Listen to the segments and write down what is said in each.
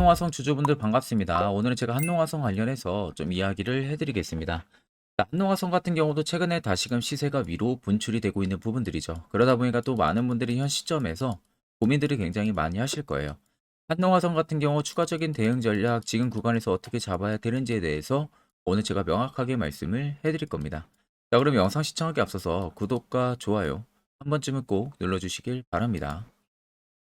한농화성 주주분들 반갑습니다. 오늘은 제가 한농화성 관련해서 좀 이야기를 해드리겠습니다. 자, 한농화성 같은 경우도 최근에 다시금 시세가 위로 분출이 되고 있는 부분들이죠. 그러다 보니까 또 많은 분들이 현 시점에서 고민들을 굉장히 많이 하실 거예요. 한농화성 같은 경우 추가적인 대응 전략 지금 구간에서 어떻게 잡아야 되는지에 대해서 오늘 제가 명확하게 말씀을 해드릴 겁니다. 자, 그럼 영상 시청하기 앞서서 구독과 좋아요 한 번쯤은 꼭 눌러주시길 바랍니다.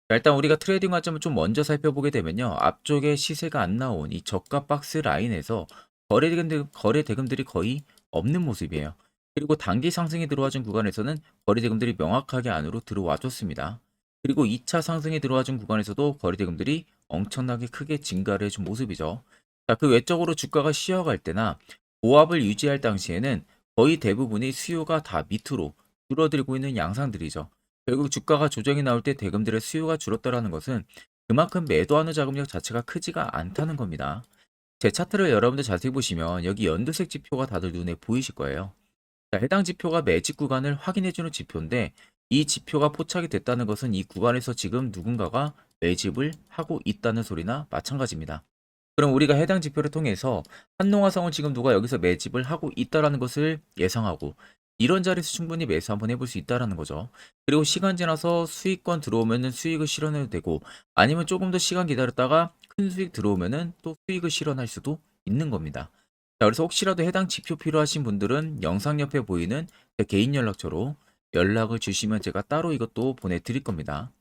자, 일단 우리가 트레이딩 관점을 좀 먼저 살펴보게 되면요. 앞쪽에 시세가 안 나온 이 저가 박스 라인에서 거래 대금들, 거래 대금들이 거의 없는 모습이에요. 그리고 단기 상승이 들어와준 구간에서는 거래 대금들이 명확하게 안으로 들어와 줬습니다. 그리고 2차 상승이 들어와준 구간에서도 거래 대금들이 엄청나게 크게 증가를 해준 모습이죠. 자, 그 외적으로 주가가 쉬어갈 때나 보합을 유지할 당시에는 거의 대부분이 수요가 다 밑으로 줄어들고 있는 양상들이죠. 결국 주가가 조정이 나올 때 대금들의 수요가 줄었다라는 것은 그만큼 매도하는 자금력 자체가 크지가 않다는 겁니다. 제 차트를 여러분들 자세히 보시면 여기 연두색 지표가 다들 눈에 보이실 거예요. 자, 해당 지표가 매직 구간을 확인해주는 지표인데 이 지표가 포착이 됐다는 것은 이 구간에서 지금 누군가가 매집을 하고 있다는 소리나 마찬가지입니다. 그럼 우리가 해당 지표를 통해서 한농화성을 지금 누가 여기서 매집을 하고 있다라는 것을 예상하고 이런 자리에서 충분히 매수 한번 해볼 수 있다라는 거죠. 그리고 시간 지나서 수익권 들어오면은 수익을 실현해도 되고 아니면 조금 더 시간 기다렸다가 큰 수익 들어오면은 또 수익을 실현할 수도 있는 겁니다. 자, 그래서 혹시라도 해당 지표 필요하신 분들은 영상 옆에 보이는 제 개인 연락처로 연락을 주시면 제가 따로 이것도 보내드릴 겁니다.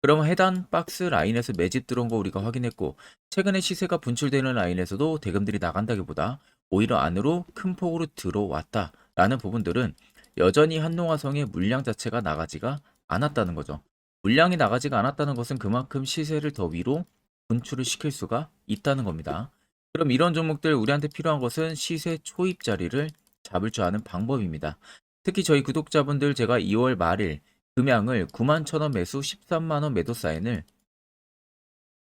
그러면 해당 박스 라인에서 매집 들어온 거 우리가 확인했고 최근에 시세가 분출되는 라인에서도 대금들이 나간다기보다 오히려 안으로 큰 폭으로 들어왔다 라는 부분들은 여전히 한농화성의 물량 자체가 나가지가 않았다는 거죠. 물량이 나가지가 않았다는 것은 그만큼 시세를 더 위로 분출을 시킬 수가 있다는 겁니다. 그럼 이런 종목들 우리한테 필요한 것은 시세 초입 자리를 잡을 줄 아는 방법입니다. 특히 저희 구독자분들 제가 2월 말일 금양을 9만 1천원 매수 13만원 매도 사인을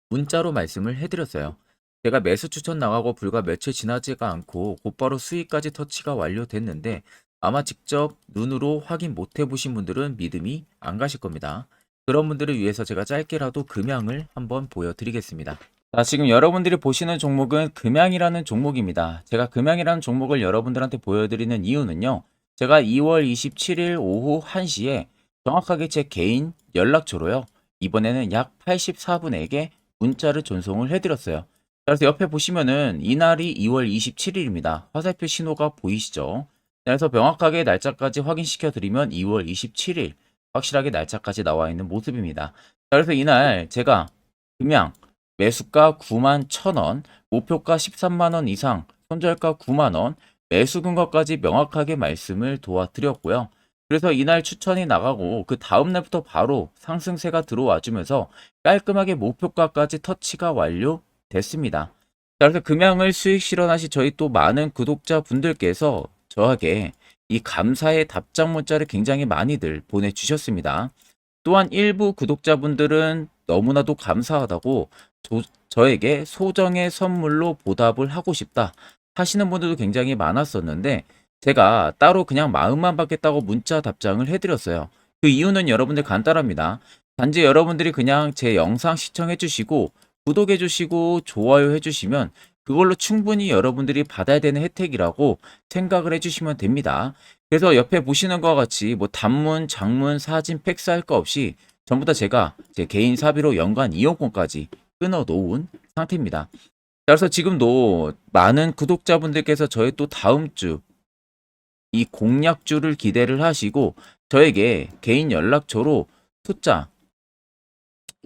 문자로 말씀을 해드렸어요. 제가 매수 추천 나가고 불과 며칠 지나지가 않고 곧바로 수익까지 터치가 완료됐는데 아마 직접 눈으로 확인 못 해보신 분들은 믿음이 안 가실 겁니다. 그런 분들을 위해서 제가 짧게라도 금양을 한번 보여드리겠습니다. 자, 지금 여러분들이 보시는 종목은 금양이라는 종목입니다. 제가 금양이라는 종목을 여러분들한테 보여드리는 이유는요. 제가 2월 27일 오후 1시에 정확하게 제 개인 연락처로요. 이번에는 약 84분에게 문자를 전송을 해드렸어요. 그래서 옆에 보시면은 이날이 2월 27일입니다. 화살표 신호가 보이시죠? 그래서 명확하게 날짜까지 확인시켜 드리면 2월 27일 확실하게 날짜까지 나와 있는 모습입니다. 그래서 이날 제가 금양 매수가 9만 1천원, 목표가 13만원 이상, 손절가 9만원, 매수 근거까지 명확하게 말씀을 도와드렸고요. 그래서 이날 추천이 나가고 그 다음 날부터 바로 상승세가 들어와 주면서 깔끔하게 목표가까지 터치가 완료 됐습니다. 자, 그래서 금양을 수익 실현하시 저희 또 많은 구독자 분들께서 저에게 이 감사의 답장 문자를 굉장히 많이들 보내주셨습니다. 또한 일부 구독자분들은 너무나도 감사하다고 저, 저에게 소정의 선물로 보답을 하고 싶다 하시는 분들도 굉장히 많았었는데 제가 따로 그냥 마음만 받겠다고 문자 답장을 해드렸어요. 그 이유는 여러분들 간단합니다. 단지 여러분들이 그냥 제 영상 시청해 주시고 구독해 주시고 좋아요 해 주시면 그걸로 충분히 여러분들이 받아야 되는 혜택이라고 생각을 해 주시면 됩니다. 그래서 옆에 보시는 것과 같이 뭐 단문, 장문, 사진, 팩스 할 거 없이 전부 다 제가 제 개인 사비로 연간 이용권까지 끊어 놓은 상태입니다. 그래서 지금도 많은 구독자분들께서 저의 또 다음 주 이 공약주를 기대를 하시고 저에게 개인 연락처로 숫자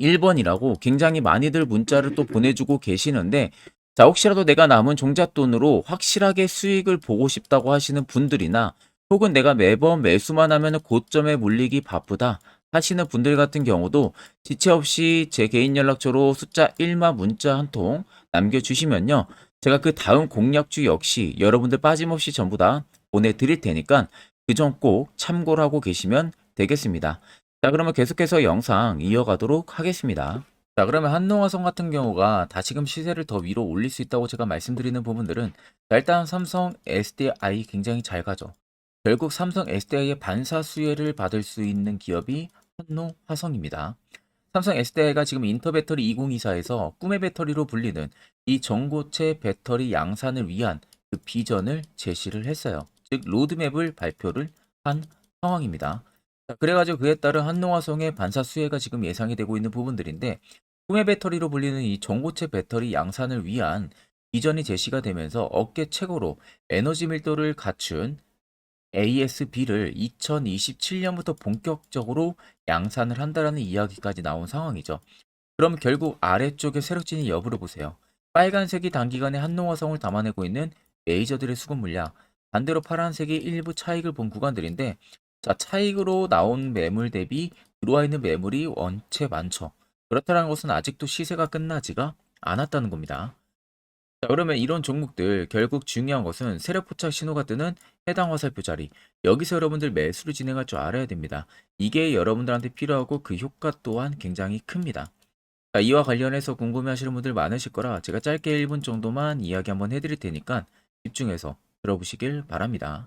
1번이라고 굉장히 많이들 문자를 또 보내주고 계시는데 자 혹시라도 내가 남은 종잣돈으로 확실하게 수익을 보고 싶다고 하시는 분들이나 혹은 내가 매번 매수만 하면 고점에 물리기 바쁘다 하시는 분들 같은 경우도 지체 없이 제 개인 연락처로 숫자 1만 문자 한 통 남겨주시면요. 제가 그 다음 공약주 역시 여러분들 빠짐없이 전부 다 보내드릴 테니까 그 점 꼭 참고를 하고 계시면 되겠습니다. 자 그러면 계속해서 영상 이어가도록 하겠습니다. 자 그러면 한농화성 같은 경우가 다시금 시세를 더 위로 올릴 수 있다고 제가 말씀드리는 부분들은 자, 일단 삼성 SDI 굉장히 잘 가죠. 결국 삼성 SDI의 반사 수혜를 받을 수 있는 기업이 한농화성입니다. 삼성 S대가 지금 인터배터리 2024에서 꿈의 배터리로 불리는 이 전고체 배터리 양산을 위한 그 비전을 제시를 했어요. 즉 로드맵을 발표를 한 상황입니다. 자, 그래가지고 그에 따른 한노화성의 반사 수혜가 지금 예상이 되고 있는 부분들인데 꿈의 배터리로 불리는 이 전고체 배터리 양산을 위한 비전이 제시가 되면서 업계 최고로 에너지 밀도를 갖춘 ASB를 2027년부터 본격적으로 양산을 한다라는 이야기까지 나온 상황이죠. 그럼 결국 아래쪽의 세력진의 여부를 보세요. 빨간색이 단기간에 한농화성을 담아내고 있는 메이저들의 수급 물량, 반대로 파란색이 일부 차익을 본 구간들인데, 자, 차익으로 나온 매물 대비 들어와 있는 매물이 원체 많죠. 그렇다는 것은 아직도 시세가 끝나지가 않았다는 겁니다. 자, 그러면 이런 종목들 결국 중요한 것은 세력 포착 신호가 뜨는 해당 화살표 자리. 여기서 여러분들 매수를 진행할 줄 알아야 됩니다. 이게 여러분들한테 필요하고 그 효과 또한 굉장히 큽니다. 자, 이와 관련해서 궁금해 하시는 분들 많으실 거라 제가 짧게 1분 정도만 이야기 한번 해드릴 테니까 집중해서 들어보시길 바랍니다.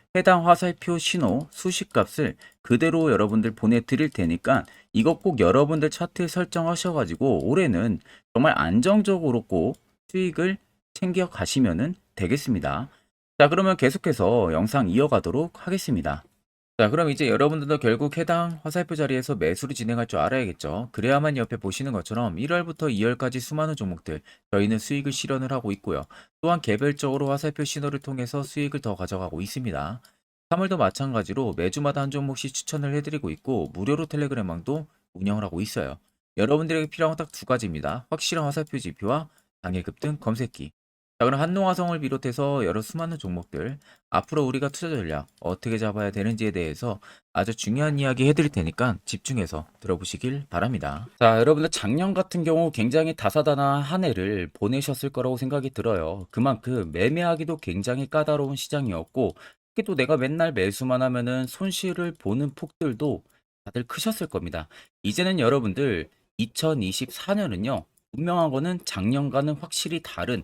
해당 화살표 신호 수식 값을 그대로 여러분들 보내드릴 테니까 이것 꼭 여러분들 차트에 설정하셔가지고 올해는 정말 안정적으로 꼭 수익을 챙겨 가시면 되겠습니다. 자, 그러면 계속해서 영상 이어가도록 하겠습니다. 자, 그럼 이제 여러분들도 결국 해당 화살표 자리에서 매수를 진행할 줄 알아야겠죠. 그래야만 옆에 보시는 것처럼 1월부터 2월까지 수많은 종목들 저희는 수익을 실현을 하고 있고요. 또한 개별적으로 화살표 신호를 통해서 수익을 더 가져가고 있습니다. 3월도 마찬가지로 매주마다 한 종목씩 추천을 해드리고 있고 무료로 텔레그램망도 운영을 하고 있어요. 여러분들에게 필요한 건딱두 가지입니다. 확실한 화살표 지표와 당일 급등 검색기. 자, 그럼 한농화성을 비롯해서 여러 수많은 종목들 앞으로 우리가 투자 전략 어떻게 잡아야 되는지에 대해서 아주 중요한 이야기 해드릴 테니까 집중해서 들어보시길 바랍니다. 자, 여러분들 작년 같은 경우 굉장히 다사다난한 한 해를 보내셨을 거라고 생각이 들어요. 그만큼 매매하기도 굉장히 까다로운 시장이었고 특히 또 내가 맨날 매수만 하면은 손실을 보는 폭들도 다들 크셨을 겁니다. 이제는 여러분들 2024년은요, 분명한 거는 작년과는 확실히 다른